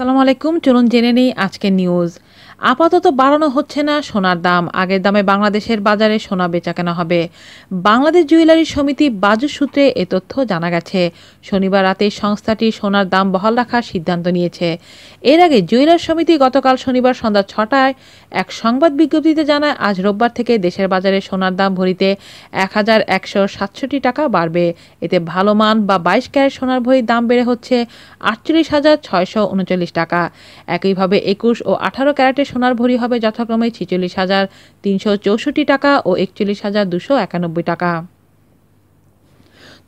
সালাম আলাইকুম, চলুন জেনে নেই আজকের নিউজ আপাতত বাড়ানো হচ্ছে না সোনার দাম, আগের দামে বাংলাদেশের বাজারে সোনা বেচাকেনা হবে। বাংলাদেশ জুয়েলারি সমিতি বাজু সূত্রে এ তথ্য জানা গেছে। শনিবার রাতে সংস্থাটি সোনার দাম বহাল রাখার সিদ্ধান্ত নিয়েছে। এর আগে জুয়েলার সমিতি গতকাল শনিবার সন্ধ্যা ছটায় এক সংবাদ বিজ্ঞপ্তিতে জানায়, আজ রোববার থেকে দেশের বাজারে সোনার দাম ভরিতে এক হাজার একশো সাতষট্টি টাকা বাড়বে। এতে ভালো মান বা বাইশ ক্যারেট সোনার ভরির দাম বেড়ে হচ্ছে আটচল্লিশ হাজার ছয়শো উনচল্লিশ টাকা। একইভাবে একুশ ও আঠারো ক্যারেটের সোনার ভরি হবে যথাক্রমে ছিচল্লিশ হাজার তিনশো চৌষট্টি টাকা ও একচল্লিশ হাজার দুশো একানব্বই টাকা।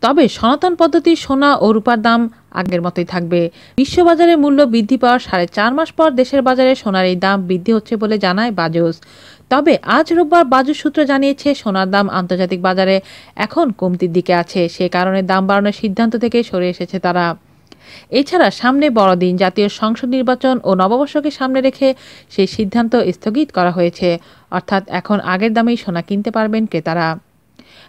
তবে সনাতন পদ্ধতির সোনা ও রূপার দাম আগের মতোই থাকবে। বিশ্ববাজারে মূল্য বৃদ্ধি পাওয়ার সাড়ে চার মাস পর দেশের বাজারে সোনার এই দাম বৃদ্ধি হচ্ছে বলে জানায় বাজুস। তবে আজ রোববার বাজুস সূত্র জানিয়েছে, সোনার দাম আন্তর্জাতিক বাজারে এখন কমতির দিকে আছে। সে কারণে দাম বাড়ানোর সিদ্ধান্ত থেকে সরে এসেছে তারা। এছাড়া সামনে বড়দিন জাতীয় সংসদ নির্বাচন ও নববর্ষকে সামনে রেখে সেই সিদ্ধান্ত স্থগিত করা হয়েছে। অর্থাৎ এখন আগের দামেই সোনা কিনতে পারবেন ক্রেতারা।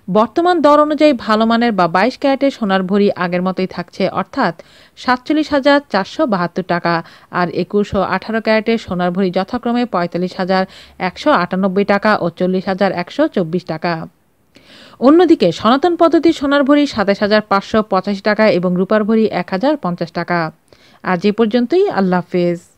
বর্তমান দর অনুযায়ী ভালো মানের বা বাইশ ক্যারেটের সোনার ভরি আগের মতোই থাকছে, অর্থাৎ সাতচল্লিশ হাজার চারশো বাহাত্তর টাকা। আর একুশ ও আঠারো ক্যারেটের সোনার ভরি যথাক্রমে পঁয়তাল্লিশ হাজার একশো আটানব্বই টাকা ও চল্লিশ হাজার একশো চব্বিশ টাকা। অন্যদিকে সনাতন পদ্ধতি সোনার ভরি সাতাশ হাজার পাঁচশো পঁচাশি টাকা এবং রূপার ভরি এক হাজার পঞ্চাশ টাকা। আজ এ পর্যন্তই, আল্লাহ হাফেজ।